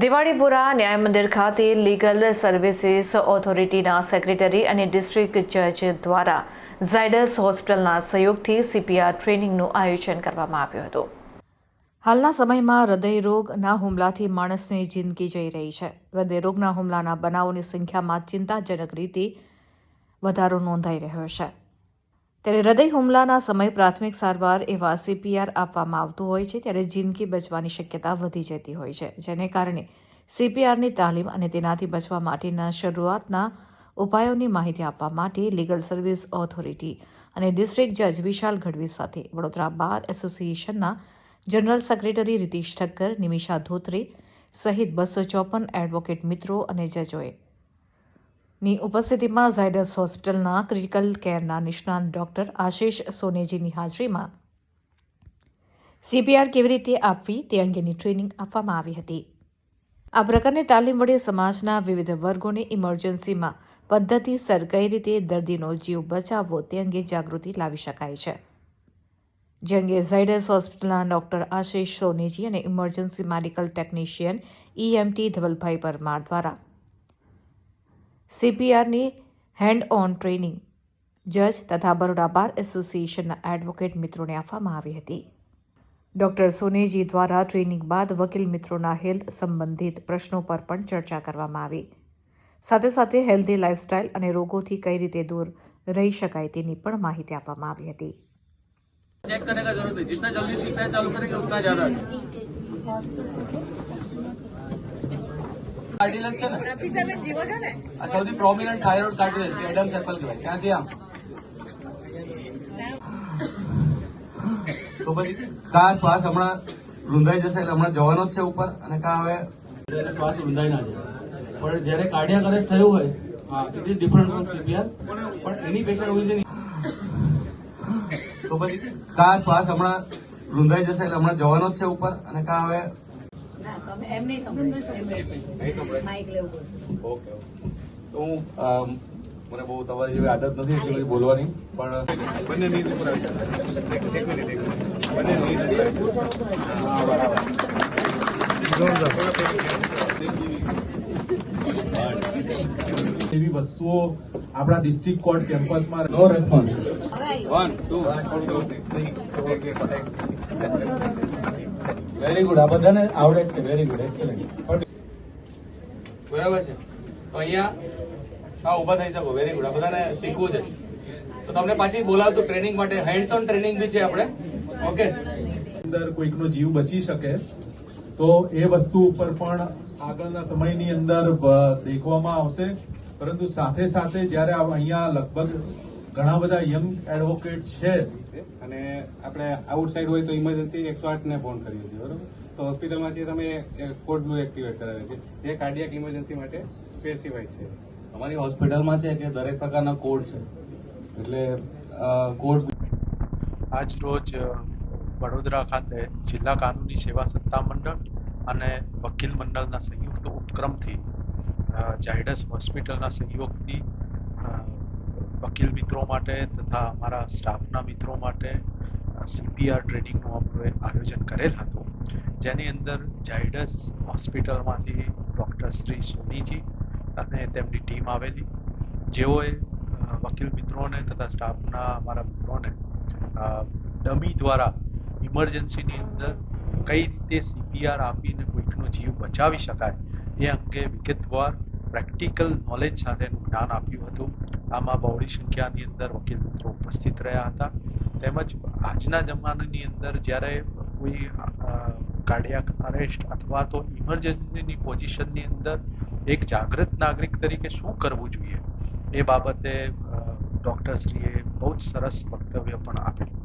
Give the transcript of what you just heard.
દિવાળીપુરા ન્યાય મંદિર ખાતે લીગલ સર્વિસીસ ઓથોરિટીના સેક્રેટરી અને ડિસ્ટ્રિક્ટ જજ દ્વારા ઝાયડસ હોસ્પિટલના સહયોગથી સીપીઆર ટ્રેનિંગનું આયોજન કરવામાં આવ્યું હતું. હાલના સમયમાં હૃદયરોગના હુમલાથી માણસની જિંદગી જઈ રહી છે. હૃદયરોગના હુમલાના બનાવોની સંખ્યામાં ચિંતાજનક રીતે વધારો નોંધાઈ રહ્યો છે. ત્યારે હૃદય હુમલાના સમય પ્રાથમિક સારવાર એવા સીપીઆર આપવામાં આવતું હોય છે, ત્યારે જિંદગી બચવાની શક્યતા વધી જતી હોય છે, જેને કારણે સીપીઆરની તાલીમ અને તેનાથી બચવા માટેના શરૂઆતના ઉપાયોની માહિતી આપવા માટે લીગલ સર્વિસ ઓથોરિટી અને ડિસ્ટ્રિક્ટ જજ વિશાલ ગઢવી સાથે વડોદરા બાર એસોસિએશનના જનરલ સેક્રેટરી રીતિશ ઠક્કર, નિમિષા ધોત્રે સહિત બસો ચોપન એડવોકેટ મિત્રો અને જજોએ ની ઉપસ્થિતિમાં ઝાયડસ હોસ્પિટલના ક્રિટિકલ કેરના નિષ્ણાંત ડોક્ટર આશિષ સોનેજીની હાજરીમાં સીપીઆર કેવી રીતે આપવી તે અંગેની ટ્રેનિંગ આપવામાં આવી હતી. આ પ્રકારની તાલીમ વડે સમાજના વિવિધ વર્ગોને ઇમરજન્સીમાં પદ્ધતિસર કઈ રીતે દર્દીનો જીવ બચાવવો તે અંગે જાગૃતિ લાવી શકાય છે. જે અંગે ઝાયડસ હોસ્પિટલના ડોક્ટર આશિષ સોનેજી અને emergency medical technician EMT Dhavalbhai Parmar દ્વારા સીપીઆરની હેન્ડ ઓન ટ્રેનિંગ જજ તથા બરોડા બાર એસોસિએશનના એડવોકેટ મિત્રોને આપવામાં આવી હતી ડોક્ટર સોનેજી દ્વારા ટ્રેનિંગ બાદ વકીલ મિત્રોના હેલ્થ સંબંધિત પ્રશ્નો પર પણ ચર્ચા કરવામાં આવી સાથે સાથે હેલ્ધી લાઇફસ્ટાઇલ અને રોગોથી કઈ રીતે દૂર રહી શકાય તેની પણ માહિતી આપવામાં આવી હતી चेक करने का जरूरत है जितना जल्दी सीखना चालू करेंगे उतना ज्यादा કાર્ડિલજ છે ને? સૌથી પ્રોમિનન્ટ થાઇરોઇડ કાર્ડિલજ કે એડમ સેપલ કહેવાય. ક્યાંથી આમ? તો પછી કા શ્વાસ હમણાં રૂંધાઈ જશે એટલે હમણાં જવાનો જ છે ઉપર અને કા હવે શ્વાસ રૂંધાઈ ના જાય. પણ જ્યારે કાર્ડિયા અરેસ્ટ થયું હોય it is different from CPR પણ એની પેશન્ટ હોય છે તો પછી કા શ્વાસ હમણાં રૂંધાઈ જશે એટલે હમણાં જવાનો જ છે ઉપર અને કા હવે એમ નહીં સંભળાય નહીં સંભળાય માઇક લેવું પડશે. Okay okay. તો હું મને બહુ તમારી જેવી આદત નથી એટલી બધી બોલવાની પણ બંને નીચ ઉપર. બંને. એવી વસ્તુઓ આપણા ડિસ્ટ્રિક્ટ કોર્ટ કેમ્પસમાં no response one two very good આ બધાને આવડે જ છે. વેરી ગુડ એક્સેલન્ટ બરાબર છે. તો અહીંયા હા ઊભા થઈ શકો. વેરી ગુડ આ બધાને શીખવું છે. તો તમને પાછી બોલાવશું. ટ્રેનિંગ માટે હેન્ડ્સ ઓન ટ્રેનિંગ બી છે આપણે. ઓકે અંદર કોઈકનો જીવ બચી શકે તો એ વસ્તુ ઉપર પણ આગળના સમયની અંદર દેખવામાં આવશે. પરંતુ સાથે સાથે જ્યારે અહીંયા લગભગ ઘણા બધા યંગ એડવોકેટ છે. અને આપણે આઉટસાઇડ હોય તો ઇમરજન્સી એકસો આઠને ફોન કરીએ છીએ બરોબર? તો હોસ્પિટલમાંથી તમે કોડ બ્લુ એક્ટિવેટ કરાવે છે. જે કાર્ડિયાક ઇમરજન્સી માટે સ્પેસિફાઈડ છે. અમારી હોસ્પિટલમાં છે કે દરેક પ્રકારના કોડ છે. એટલે કોડ આજ રોજ વડોદરા ખાતે જિલ્લા કાનૂની સેવા સત્તા મંડળ અને વકીલ મંડળના સંયુક્ત ઉપક્રમથી ઝાયડસ હોસ્પિટલના સહયોગથી વકીલ મિત્રો માટે તથા અમારા સ્ટાફના મિત્રો માટે સીપીઆર ટ્રેનિંગનું અમે આયોજન કરેલ હતું. જેની અંદર ઝાયડસ હોસ્પિટલમાંથી ડૉક્ટર શ્રી સોનીજી અને તેમની ટીમ આવેલી. જેઓએ વકીલ મિત્રોને તથા સ્ટાફના અમારા મિત્રોને ડમી દ્વારા ઇમરજન્સીની અંદર કઈ રીતે સીપીઆર આપીને કોઈકનો જીવ બચાવી શકાય એ અંગે વિગતવાર પ્રેક્ટિકલ નોલેજ સાથેનું જ્ઞાન આપ્યું હતું. આમાં બહોળી સંખ્યાની અંદર વકીલ મિત્રો ઉપસ્થિત રહ્યા હતા. તેમજ આજના જમાનાની અંદર જ્યારે કોઈ કાર્ડિયાક અરેસ્ટ અથવા તો ઇમરજન્સીની પોઝિશનની અંદર એક જાગૃત નાગરિક તરીકે શું કરવું જોઈએ? એ બાબતે ડૉક્ટરશ્રીએ બહુ જ સરસ વક્તવ્ય પણ આપેલું.